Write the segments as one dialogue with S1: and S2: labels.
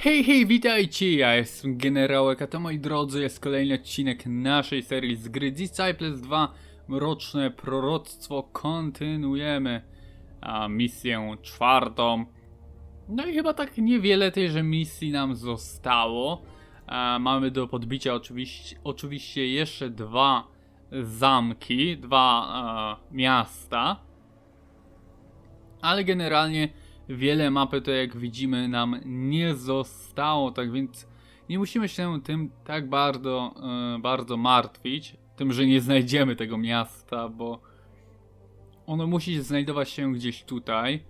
S1: Hej, hej, witajcie! Ja jestem Generałek, a to moi drodzy jest kolejny odcinek naszej serii z gry Disciples 2 Mroczne Proroctwo. Kontynuujemy a, misję czwartą. No i chyba tak niewiele tejże misji nam zostało. A, mamy do podbicia oczywiście, oczywiście jeszcze dwa zamki, dwa a, miasta. Ale generalnie wiele mapy to jak widzimy nam nie zostało, tak więc nie musimy się tym tak bardzo, e, bardzo martwić, tym, że nie znajdziemy tego miasta, bo ono musi znajdować się gdzieś tutaj,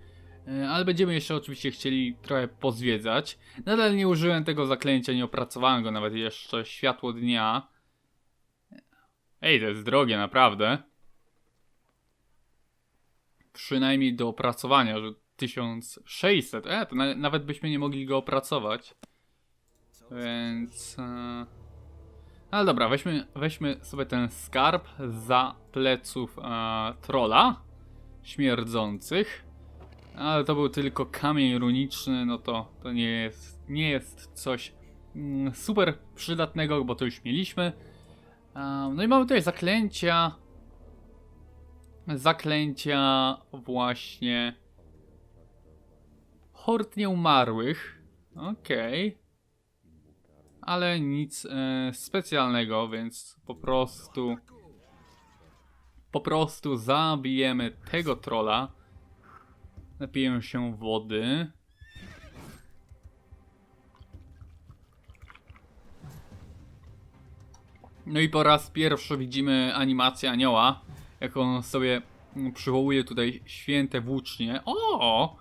S1: e, ale będziemy jeszcze oczywiście chcieli trochę pozwiedzać. Nadal nie użyłem tego zaklęcia, nie opracowałem go nawet jeszcze, światło dnia. Ej, to jest drogie, naprawdę przynajmniej do opracowania, że 1600, e, to na, nawet byśmy nie mogli go opracować. Więc... E... Ale dobra, weźmy, weźmy sobie ten skarb za pleców e, trolla śmierdzących. Ale to był tylko kamień runiczny, no to, to nie, jest, nie jest coś mm, super przydatnego, bo to już mieliśmy. E, no i mamy tutaj zaklęcia zaklęcia właśnie hord nieumarłych. Okej. Ale nic e, specjalnego, więc po prostu po prostu zabijemy tego trolla. Napiję się wody. No i po raz pierwszy widzimy animację anioła jak on sobie przywołuje tutaj święte włócznie. O!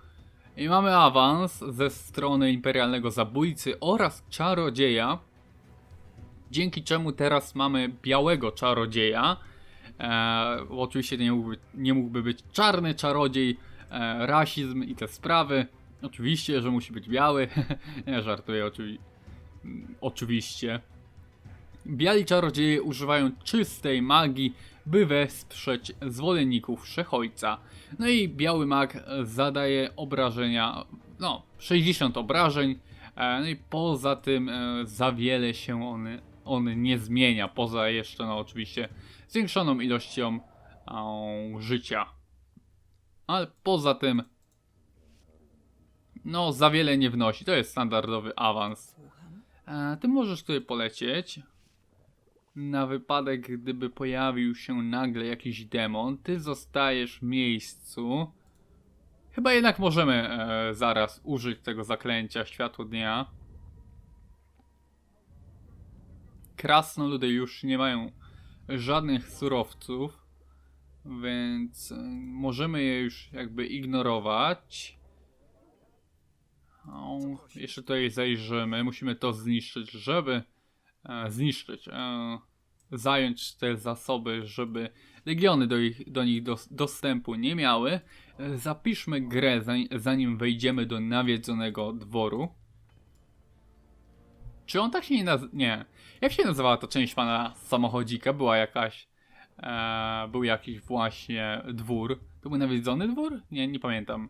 S1: I mamy awans ze strony imperialnego zabójcy oraz czarodzieja. Dzięki czemu teraz mamy białego czarodzieja. E, oczywiście nie mógłby, nie mógłby być czarny czarodziej, e, rasizm i te sprawy. Oczywiście, że musi być biały. nie żartuję, oczywi oczywiście. Biali czarodzieje używają czystej magii, by wesprzeć zwolenników Wszechojca. No i biały mag zadaje obrażenia, no 60 obrażeń, e, no i poza tym e, za wiele się on, on nie zmienia, poza jeszcze no oczywiście zwiększoną ilością o, życia. Ale poza tym no za wiele nie wnosi, to jest standardowy awans. E, ty możesz tutaj polecieć na wypadek, gdyby pojawił się nagle jakiś demon, ty zostajesz w miejscu. Chyba jednak możemy e, zaraz użyć tego zaklęcia światło dnia. Krasnoludy już nie mają żadnych surowców, więc e, możemy je już jakby ignorować. O, jeszcze tutaj zajrzymy. Musimy to zniszczyć, żeby e, zniszczyć. E, zająć te zasoby, żeby legiony do, ich, do nich dos, dostępu nie miały. E, Zapiszmy grę, zanim, wejdziemy do nawiedzonego dworu. Czy on tak się nie nazywa? Nie. Jak się nazywała ta część pana samochodzika? Była jakaś. E, był jakiś właśnie dwór. To był nawiedzony dwór? Nie, nie pamiętam.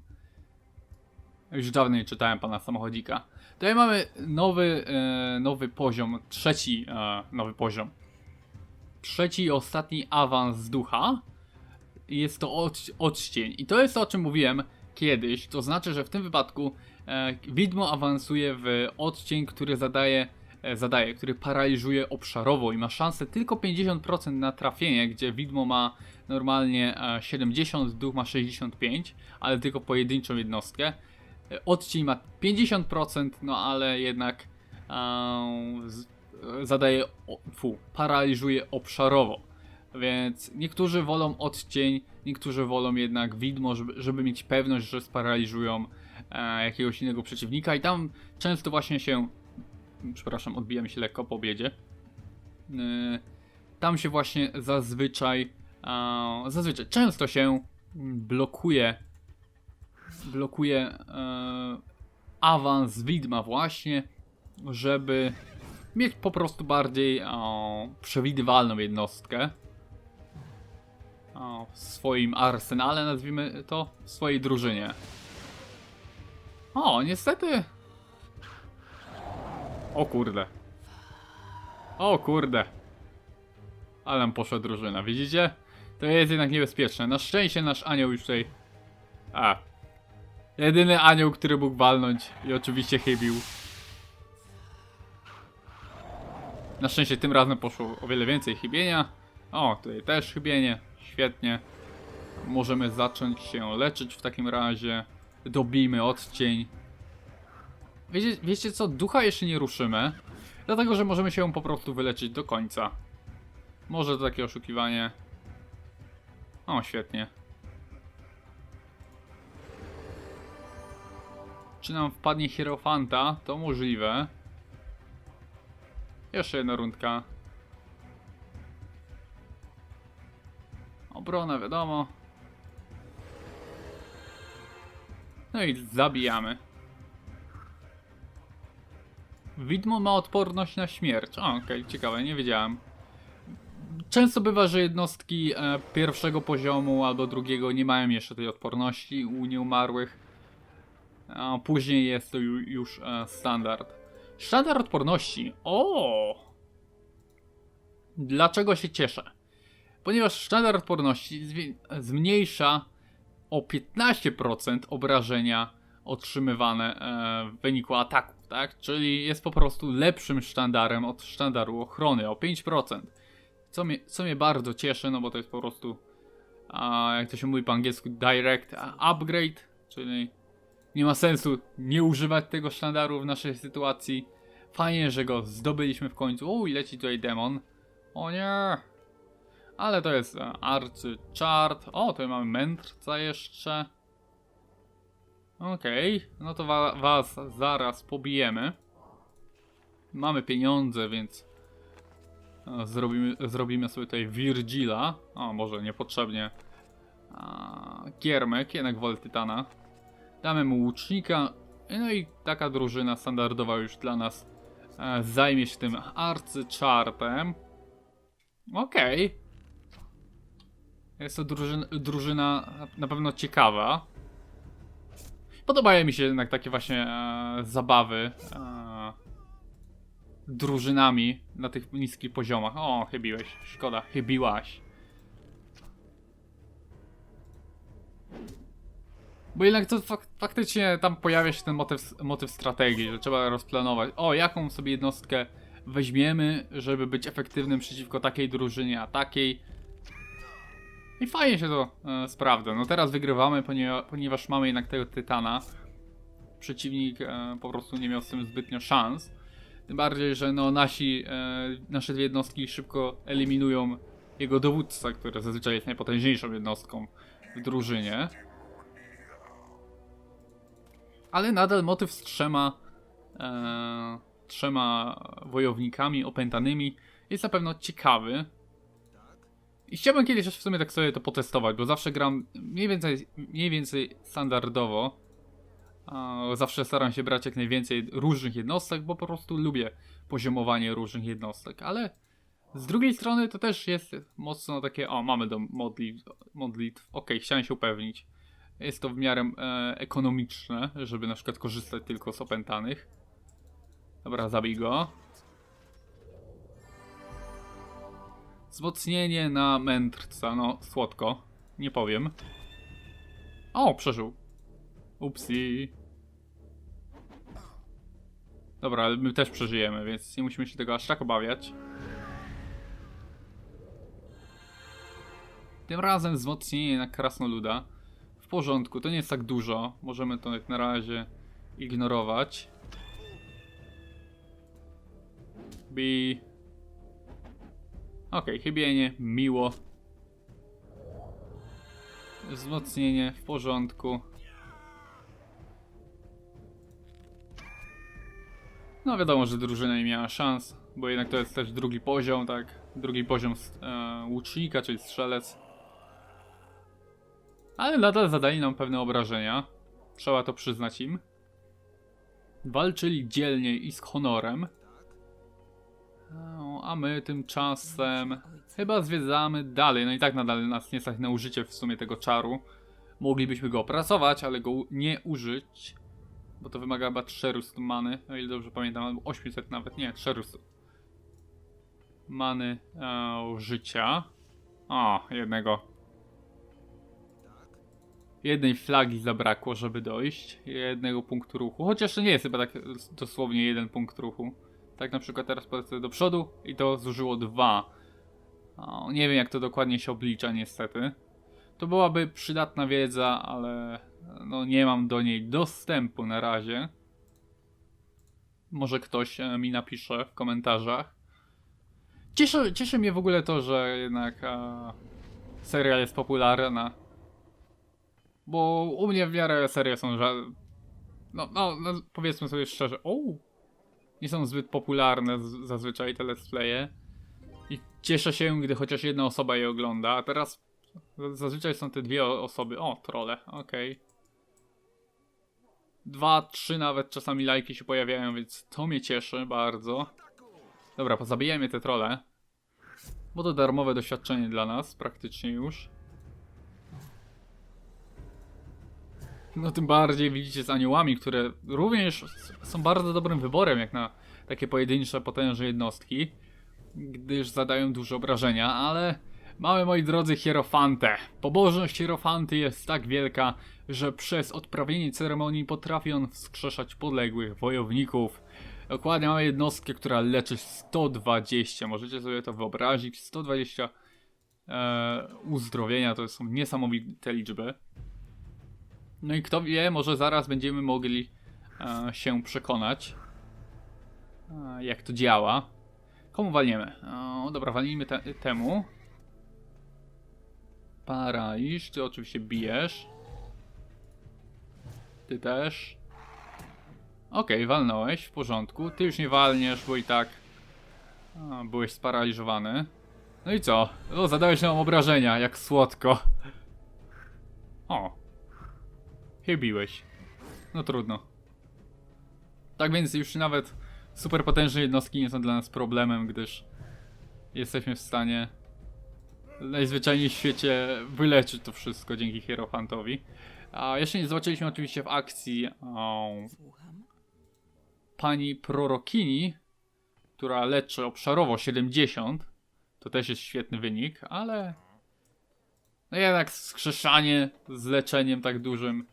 S1: Już dawno nie czytałem pana samochodzika. Tutaj mamy nowy, e, nowy poziom, trzeci e, nowy poziom trzeci i ostatni awans ducha. Jest to od, odcień. I to jest to, o czym mówiłem kiedyś. To znaczy, że w tym wypadku e, widmo awansuje w odcień, który zadaje, e, zadaje, który paraliżuje obszarowo i ma szansę tylko 50% na trafienie, gdzie widmo ma normalnie e, 70, duch ma 65, ale tylko pojedynczą jednostkę. E, odcień ma 50%, no ale jednak e, z, zadaje, fu, paraliżuje obszarowo. Więc niektórzy wolą odcień, niektórzy wolą jednak widmo, żeby, żeby mieć pewność, że sparaliżują e, jakiegoś innego przeciwnika i tam często właśnie się, przepraszam, odbijam się lekko po obiedzie, e, tam się właśnie zazwyczaj, e, zazwyczaj, często się blokuje, blokuje e, awans widma właśnie, żeby mieć po prostu bardziej o, przewidywalną jednostkę o, w swoim arsenale, nazwijmy to, w swojej drużynie. O, niestety O kurde. O kurde. Ale nam poszła drużyna, widzicie? To jest jednak niebezpieczne. Na szczęście nasz anioł już tutaj... A. Jedyny anioł, który mógł walnąć i oczywiście chybił. Na szczęście tym razem poszło o wiele więcej chybienia. O, tutaj też chybienie. Świetnie. Możemy zacząć się leczyć w takim razie. Dobijmy odcień. Wiecie, wiecie co? Ducha jeszcze nie ruszymy. Dlatego, że możemy się po prostu wyleczyć do końca. Może to takie oszukiwanie. O, świetnie. Czy nam wpadnie Hierofanta? To możliwe. Jeszcze jedna rundka. Obrona, wiadomo. No i zabijamy. Widmo ma odporność na śmierć. Okej, ciekawe, nie wiedziałem. Często bywa, że jednostki e, pierwszego poziomu albo drugiego nie mają jeszcze tej odporności u nieumarłych. A później jest to ju, już e, standard. Standard odporności. O! Dlaczego się cieszę? Ponieważ standard odporności zmniejsza o 15% obrażenia otrzymywane e, w wyniku ataków, tak? Czyli jest po prostu lepszym sztandarem od sztandaru ochrony o 5%. Co mnie, co mnie bardzo cieszy, no bo to jest po prostu, jak to się mówi po angielsku, direct upgrade, czyli nie ma sensu nie używać tego sztandaru w naszej sytuacji. Fajnie, że go zdobyliśmy w końcu. I leci tutaj demon. O nie! Ale to jest e, arcy chart. O, tutaj mamy mędrca jeszcze. Okej, no to wa was zaraz pobijemy. Mamy pieniądze, więc e, zrobimy, zrobimy sobie tutaj Virgila. O, może niepotrzebnie. A, Giermek, jednak wol Tytana. Damy mu łucznika. No i taka drużyna standardowa już dla nas e, zajmie się tym arcyczartem. Okej. Jest to drużyna, drużyna na pewno ciekawa. Podobają mi się jednak takie właśnie e, zabawy e, drużynami na tych niskich poziomach. O, chybiłeś, szkoda, chybiłaś. Bo jednak to fak faktycznie tam pojawia się ten motyw, motyw strategii, że trzeba rozplanować. O, jaką sobie jednostkę weźmiemy, żeby być efektywnym przeciwko takiej drużynie, a takiej. I fajnie się to e, sprawdza. No teraz wygrywamy, ponieważ, ponieważ mamy jednak tego Tytana. Przeciwnik e, po prostu nie miał z tym zbytnio szans. Tym bardziej, że no nasi, e, nasze dwie jednostki szybko eliminują jego dowódcę, który zazwyczaj jest najpotężniejszą jednostką w drużynie. Ale nadal motyw z trzema, e, trzema wojownikami opętanymi jest na pewno ciekawy. I chciałbym kiedyś w sumie tak sobie to potestować, bo zawsze gram mniej więcej, mniej więcej standardowo. Zawsze staram się brać jak najwięcej różnych jednostek, bo po prostu lubię poziomowanie różnych jednostek, ale z drugiej strony to też jest mocno takie, o mamy do modlitw, modlitw. ok, chciałem się upewnić. Jest to w miarę e, ekonomiczne, żeby na przykład korzystać tylko z opętanych. Dobra, zabij go. Wzmocnienie na mędrca, no słodko, nie powiem. O, przeżył. Upsi. Dobra, ale my też przeżyjemy, więc nie musimy się tego aż tak obawiać. Tym razem wzmocnienie na krasnoluda. W porządku, to nie jest tak dużo. Możemy to jak na razie ignorować. Bi. Okej, chybienie, miło. Wzmocnienie, w porządku. No wiadomo, że drużyna nie miała szans, bo jednak to jest też drugi poziom, tak? Drugi poziom e, łucznika, czyli strzelec. Ale nadal zadali nam pewne obrażenia. Trzeba to przyznać im. Walczyli dzielnie i z honorem. No, a my tymczasem chyba zwiedzamy dalej. No i tak nadal nas nie stać na użycie w sumie tego czaru. Moglibyśmy go opracować, ale go nie użyć. Bo to wymaga chyba 400 many, o ile dobrze pamiętam, albo 800 nawet, nie, 400 many e, życia. O, jednego. Jednej flagi zabrakło, żeby dojść. Jednego punktu ruchu. Chociaż to nie jest chyba tak dosłownie jeden punkt ruchu. Tak na przykład teraz polecę do przodu i to zużyło dwa. O, nie wiem jak to dokładnie się oblicza niestety. To byłaby przydatna wiedza, ale no nie mam do niej dostępu na razie. Może ktoś e, mi napisze w komentarzach. Cieszy, cieszy mnie w ogóle to, że jednak e, seria jest popularna. Bo u mnie w miarę serie są ża- no, no, no, powiedzmy sobie szczerze, o, nie są zbyt popularne zazwyczaj te let's playe. I cieszę się, gdy chociaż jedna osoba je ogląda, a teraz zazwyczaj są te dwie osoby. O, trole, okej. Dwa, trzy nawet czasami lajki się pojawiają, więc to mnie cieszy bardzo. Dobra, pozabijajmy te trole. Bo to darmowe doświadczenie dla nas, praktycznie już. No tym bardziej widzicie z aniołami, które również są bardzo dobrym wyborem jak na takie pojedyncze, potężne jednostki, gdyż zadają duże obrażenia, ale mamy moi drodzy hierofantę. Pobożność hierofanty jest tak wielka, że przez odprawienie ceremonii potrafi on wskrzeszać podległych wojowników. Dokładnie mamy jednostkę, która leczy 120, możecie sobie to wyobrazić, 120 e, uzdrowienia, to są niesamowite liczby. No i kto wie, może zaraz będziemy mogli e, się przekonać, e, jak to działa. Komu walniemy? O, dobra, walnijmy te, temu. Paraisz, ty oczywiście bijesz. Ty też. Okej, walnąłeś, w porządku. Ty już nie walniesz, bo i tak a, byłeś sparaliżowany. No i co? O, zadałeś nam obrażenia, jak słodko. O, Chybiłeś. No trudno. Tak więc już nawet super potężne jednostki nie są dla nas problemem, gdyż jesteśmy w stanie najzwyczajniej w świecie wyleczyć to wszystko dzięki Hierofantowi. A jeszcze nie zobaczyliśmy oczywiście w akcji pani prorokini, która leczy obszarowo 70. To też jest świetny wynik, ale no jednak skrzeszanie z leczeniem tak dużym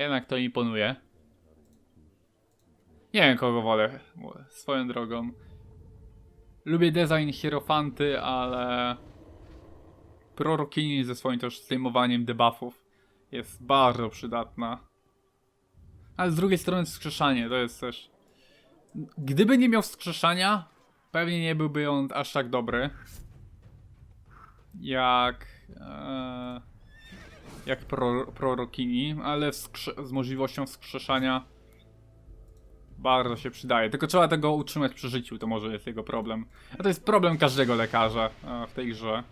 S1: jednak to imponuje. Nie wiem kogo wolę, swoją drogą. Lubię design hierofanty, ale prorokini ze swoim też zdejmowaniem debuffów jest bardzo przydatna. Ale z drugiej strony wskrzeszanie to jest też... Gdyby nie miał wskrzeszania, pewnie nie byłby on aż tak dobry. Jak... E, jak pro, prorokini, ale z możliwością wskrzeszania bardzo się przydaje. Tylko trzeba tego utrzymać przy życiu, to może jest jego problem. A to jest problem każdego lekarza e, w tej grze.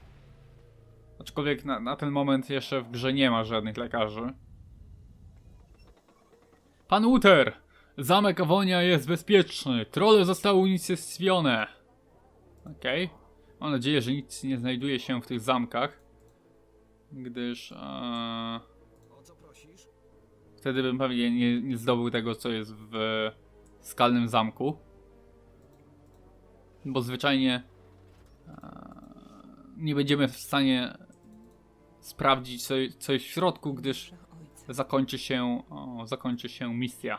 S1: Aczkolwiek na, na ten moment jeszcze w grze nie ma żadnych lekarzy. Pan Uter! Zamek Awonia jest bezpieczny. Trolle zostały unicestwione. Okej. Mam nadzieję, że nic nie znajduje się w tych zamkach. Gdyż... E, wtedy bym pewnie nie, nie zdobył tego, co jest w skalnym zamku. Bo zwyczajnie e, nie będziemy w stanie sprawdzić, co, co jest w środku, gdyż zakończy się, o, zakończy się misja.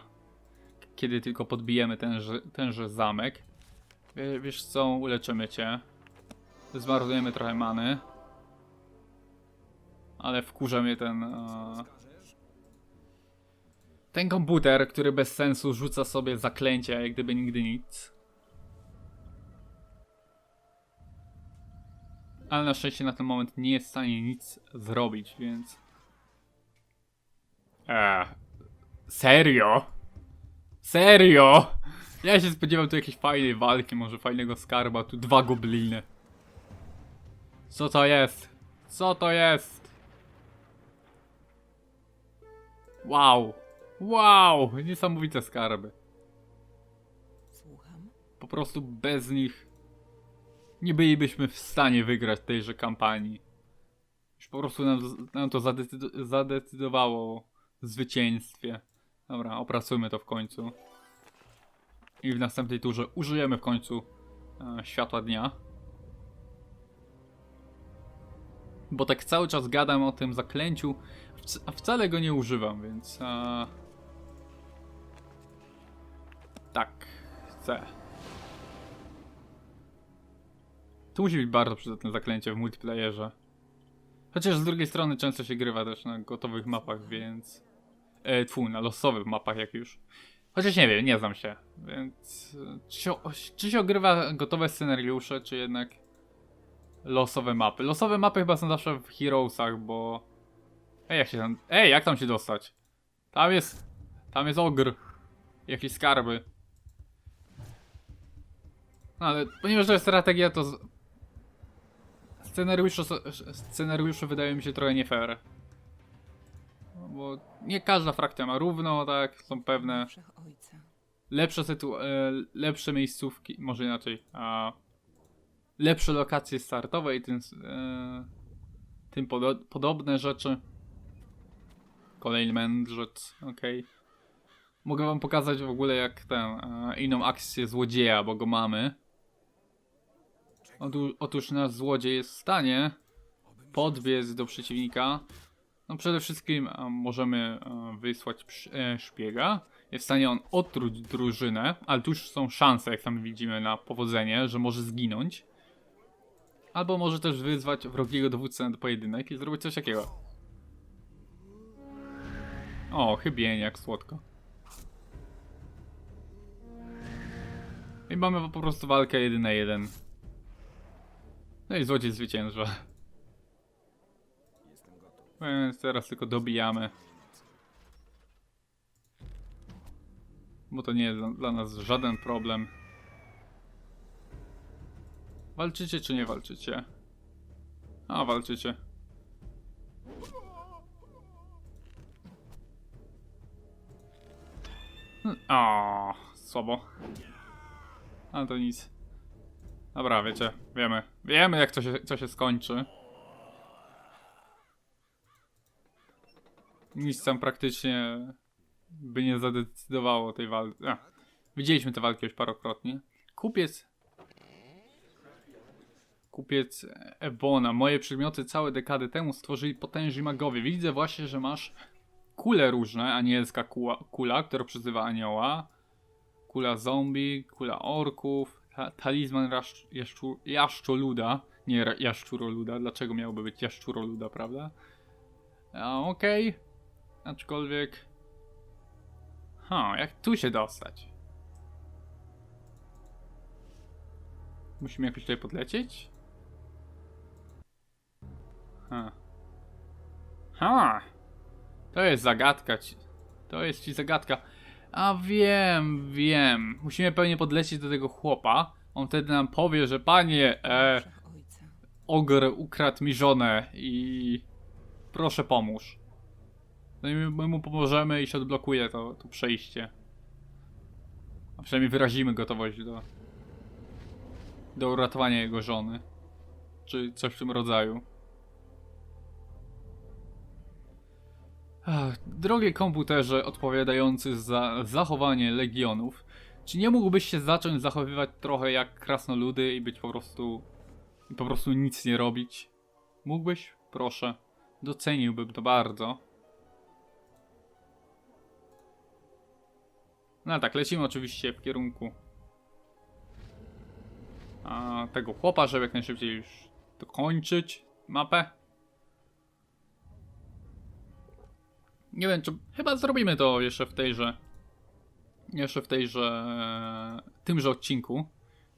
S1: Kiedy tylko podbijemy tenże, tenże zamek. Wie- Wiesz co, uleczymy cię. Zmarnujemy trochę many. Ale wkurza mnie ten... E,
S2: Każesz?
S1: ten komputer, który bez sensu rzuca sobie zaklęcia, jak gdyby nigdy nic. Ale na szczęście na ten moment nie jest w stanie nic zrobić, więc... Eee, serio? Serio? Ja się spodziewam tu jakiejś fajnej walki, może fajnego skarba, tu dwa gobliny. Co to jest? Co to jest? Wow. Wow, niesamowite skarby.
S3: Słucham.
S1: Po prostu bez nich nie bylibyśmy w stanie wygrać tejże kampanii. Już po prostu nam, nam to zadecyd- zadecydowało o zwycięstwie. Dobra, opracujmy to w końcu. I w następnej turze użyjemy w końcu e, światła dnia. Bo tak cały czas gadam o tym zaklęciu, a wcale go nie używam, więc. E... Tak, chcę. To musi być bardzo przydatne zaklęcie w multiplayerze. Chociaż z drugiej strony często się grywa też na gotowych mapach, więc. E, tfu, na losowych mapach jak już. Chociaż nie wiem, nie znam się. Więc. e, Czy się, czy się ogrywa gotowe scenariusze, czy jednak losowe mapy? Losowe mapy chyba są zawsze w Heroesach, bo. Ej, jak się tam. Ej, jak tam się dostać? Tam jest. Tam jest ogr. Jakieś skarby. No, ale ponieważ to jest strategia, to. z- Scenariusze, scenariusze wydają mi się trochę nie fair. No, Bo nie każda frakcja ma równo, tak? Są pewne lepsze, sytu- e, lepsze miejscówki, może inaczej, a lepsze lokacje startowe i tym, e, tym podo- podobne rzeczy. Kolejny mędrzec, okej. Mogę wam pokazać w ogóle jak tę e, inną akcję złodzieja, bo go mamy. Otóż, otóż nasz złodziej jest w stanie podbiec do przeciwnika. No przede wszystkim e, możemy e, wysłać szpiega. Jest w stanie on otruć drużynę, ale tu już są szanse, jak tam widzimy, na powodzenie, że może zginąć. Albo może też wyzwać wrogiego dowódcę na pojedynek i zrobić coś takiego. O, chybienie, jak słodko. I mamy po prostu walkę 1 na 1. No i złodziej zwycięża. Więc teraz tylko dobijamy. Bo to nie jest dla nas żaden problem. Walczycie czy nie walczycie? A, walczycie. O, słabo. Ale to nic. Dobra, wiecie, wiemy. Wiemy jak to się, co się skończy. Nic tam praktycznie by nie zadecydowało tej walki. Widzieliśmy te walki już parokrotnie. Kupiec. Kupiec Ebona. Moje przedmioty całe dekady temu stworzyli potężni magowie. Widzę właśnie, że masz kule różne. Anielska kula, kula która przyzywa anioła. Kula zombie, kula orków. Ta, talizman jaszcz, jaszczu, jaszczoluda. Nie jaszczuroluda. Dlaczego miałoby być jaszczuroluda, prawda? A, Okej. Aczkolwiek. Ha, jak tu się dostać? Musimy jakoś tutaj podlecieć? Ha. Ha! To jest zagadka. ci- To jest ci zagadka. A wiem, wiem. Musimy pewnie podlecieć do tego chłopa. On wtedy nam powie, że panie, e, ogr ukradł mi żonę i proszę pomóż. No i my mu pomożemy i się odblokuje to, to przejście. A przynajmniej wyrazimy gotowość do do uratowania jego żony. Czy coś w tym rodzaju. Drogie komputerze odpowiadający za zachowanie legionów, czy nie mógłbyś się zacząć zachowywać trochę jak krasnoludy i być po prostu i po prostu nic nie robić? Mógłbyś? Proszę. Doceniłbym to bardzo. No tak, lecimy oczywiście w kierunku a, tego chłopa, żeby jak najszybciej już dokończyć mapę. Nie wiem, czy chyba zrobimy to jeszcze w tejże jeszcze w tejże tymże odcinku.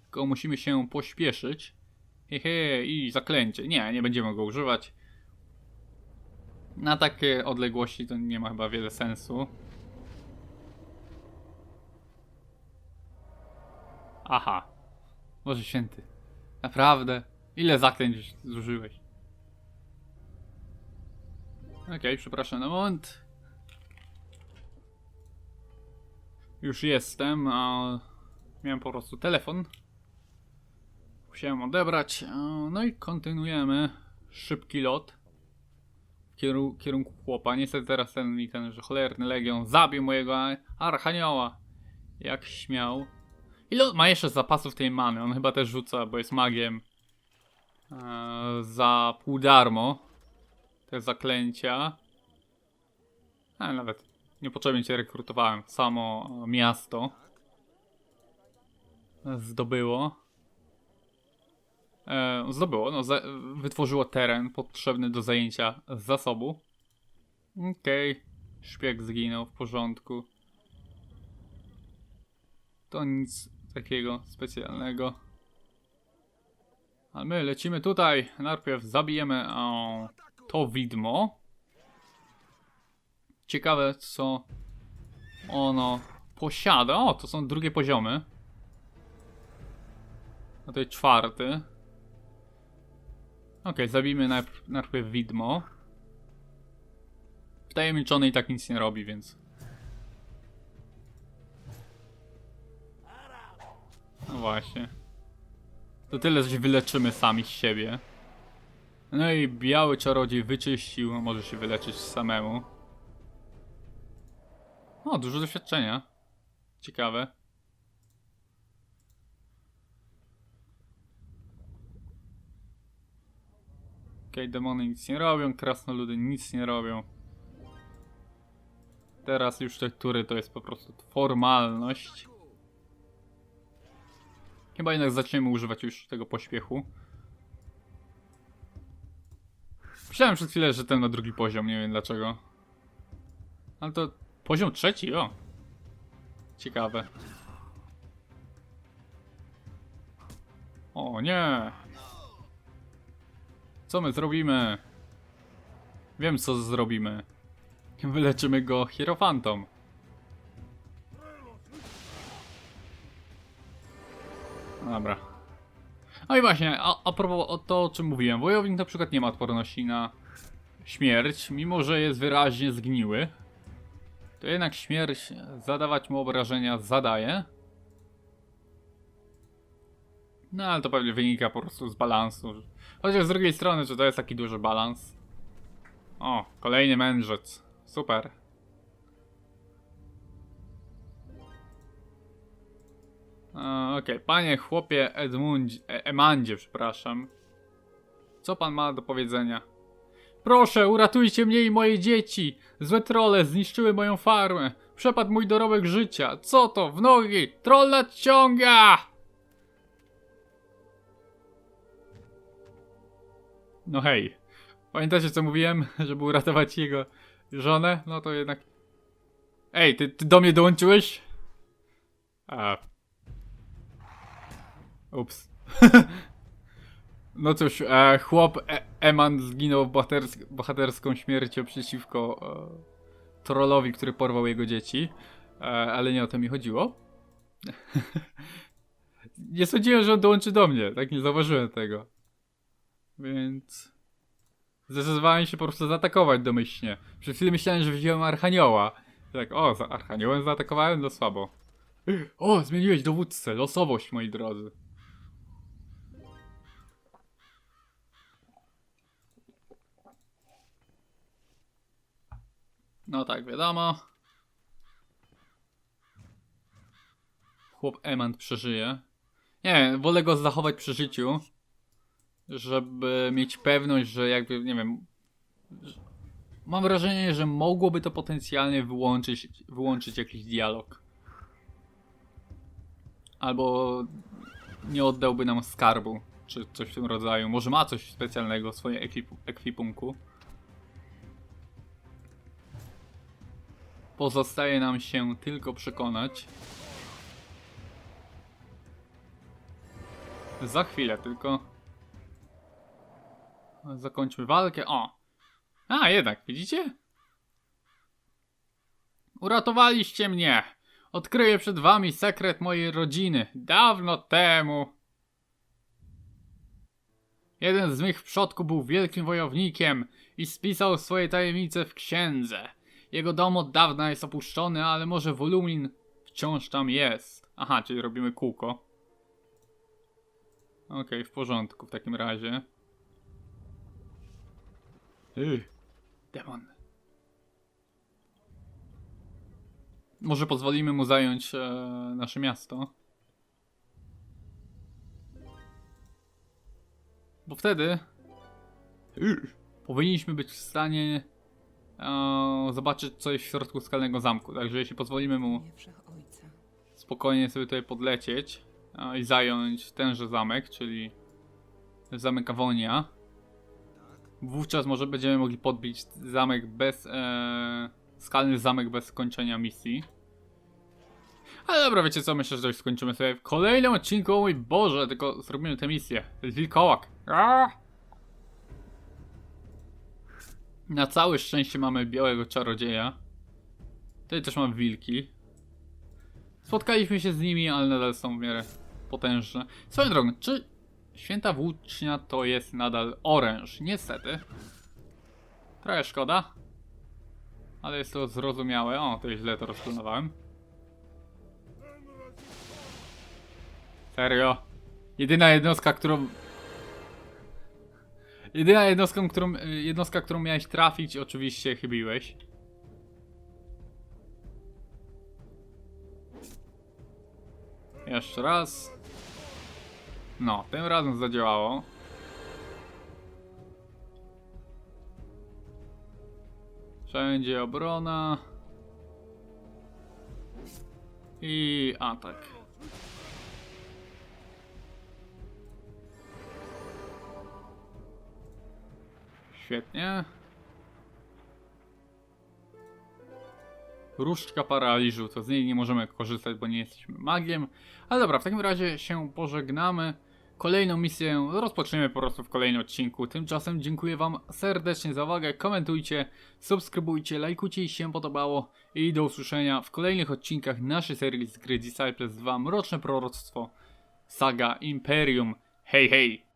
S1: Tylko musimy się pośpieszyć. Hehe, i zaklęcie. Nie, nie będziemy go używać. Na takie odległości to nie ma chyba wiele sensu. Aha. Boże święty. Naprawdę? Ile zaklęć zużyłeś? Okej, przepraszam na moment. Już jestem, a miałem po prostu telefon. Musiałem odebrać. a, No i kontynuujemy szybki lot kieru kierunku chłopa. Niestety teraz ten mi ten, że cholerny legion zabił mojego a- archanioła. Jak śmiał. Ile ma jeszcze zapasów tej many? On chyba też rzuca, bo jest magiem. E, za pół darmo. Te zaklęcia. Ale nawet niepotrzebnie cię rekrutowałem. Samo e, miasto zdobyło. E, zdobyło, no, wytworzyło teren potrzebny do zajęcia zasobu. Okej, szpieg zginął, w porządku. To nic takiego specjalnego. Ale my lecimy tutaj. Najpierw zabijemy o, to widmo. Ciekawe, co ono posiada. O, to są drugie poziomy. A to jest czwarty. Okej, zabijmy najpierw, najpierw widmo. Wtajemniczony i tak nic nie robi, więc... No właśnie. To tyle, że się wyleczymy sami z siebie. No i biały czarodziej wyczyścił, może się wyleczyć samemu. O, dużo doświadczenia. Ciekawe. Okej, demony nic nie robią, krasnoludy nic nie robią. Teraz już te tury to jest po prostu formalność. Chyba jednak zaczniemy używać już tego pośpiechu. Myślałem przez chwilę, że ten ma drugi poziom, nie wiem dlaczego. Ale to poziom trzeci, o. Ciekawe. O nie. Co my zrobimy? Wiem co zrobimy. Wyleczymy go hierofantą. Dobra. No i właśnie, a, a propos o to, o czym mówiłem. Wojownik na przykład nie ma odporności na śmierć, mimo że jest wyraźnie zgniły. To jednak śmierć zadawać mu obrażenia zadaje. No ale to pewnie wynika po prostu z balansu. Chociaż z drugiej strony, czy to jest taki duży balans? O, kolejny mędrzec. Super. Okej, panie chłopie Edmundzie, Emandzie, przepraszam. Co pan ma do powiedzenia? Proszę, uratujcie mnie i moje dzieci! Złe trole zniszczyły moją farmę. Przepadł mój dorobek życia. Co to? W nogi! Troll nadciąga! No hej. Pamiętacie co mówiłem, żeby uratować jego żonę? No to jednak... Ej, ty, ty do mnie dołączyłeś? A. Ups. no cóż, e, chłop e Eman zginął bohatersk bohaterską śmiercią przeciwko e, trollowi, który porwał jego dzieci. E, ale nie o to mi chodziło. nie sądziłem, że on dołączy do mnie. Tak nie zauważyłem tego. Więc... Zdecydowałem się po prostu zaatakować domyślnie. Przez chwilę myślałem, że wziąłem Archanioła. Tak, o, za Archaniołem zaatakowałem? No słabo. O, zmieniłeś dowódcę. Losowość, moi drodzy. No tak, wiadomo. Chłop Emand przeżyje. Nie, wolę go zachować przy życiu żeby mieć pewność, że jakby, nie wiem. Mam wrażenie, że mogłoby to potencjalnie wyłączyć, wyłączyć jakiś dialog. Albo nie oddałby nam skarbu, czy coś w tym rodzaju. Może ma coś specjalnego w swoim ekwip ekwipunku. Pozostaje nam się tylko przekonać. Za chwilę tylko. Zakończmy walkę. O! A, jednak, widzicie? Uratowaliście mnie! Odkryję przed wami sekret mojej rodziny. Dawno temu. Jeden z mych przodków był wielkim wojownikiem i spisał swoje tajemnice w księdze. Jego dom od dawna jest opuszczony, ale może wolumin wciąż tam jest. Aha, czyli robimy kółko. Okej, w porządku w takim razie. Ty. Demon. Może pozwolimy mu zająć e, nasze miasto. Bo wtedy powinniśmy być w stanie e, zobaczyć co jest w środku skalnego zamku. Także jeśli pozwolimy mu spokojnie sobie tutaj podlecieć e, i zająć tenże zamek, czyli zamek Awonia. Wówczas może będziemy mogli podbić zamek bez. E, skalny zamek bez skończenia misji. Ale dobra, wiecie co? Myślę, że już skończymy sobie w kolejnym odcinku. Mój Boże, tylko zrobimy tę misję. To jest wilkołak. Aaa! Na całe szczęście mamy białego czarodzieja. Tutaj też mamy wilki. Spotkaliśmy się z nimi, ale nadal są w miarę potężne. Swoją drogą, czy święta włócznia to jest nadal oręż? Niestety. Trochę szkoda. Ale jest to zrozumiałe. O, to źle to rozplanowałem. Serio? Jedyna jednostka, którą... Jedyna jednostką, którą, y, jednostka, którą miałeś trafić, oczywiście chybiłeś. Jeszcze raz. No, tym razem zadziałało. Wszędzie obrona. I atak. Świetnie. Różdżka paraliżu, to z niej nie możemy korzystać, bo nie jesteśmy magiem. Ale dobra, w takim razie się pożegnamy. Kolejną misję rozpoczniemy po prostu w kolejnym odcinku. Tymczasem dziękuję Wam serdecznie za uwagę. Komentujcie, subskrybujcie, lajkujcie, jeśli się podobało. I do usłyszenia w kolejnych odcinkach naszej serii z gry Disciples 2 Mroczne Proroctwo Saga Imperium. Hej, hej!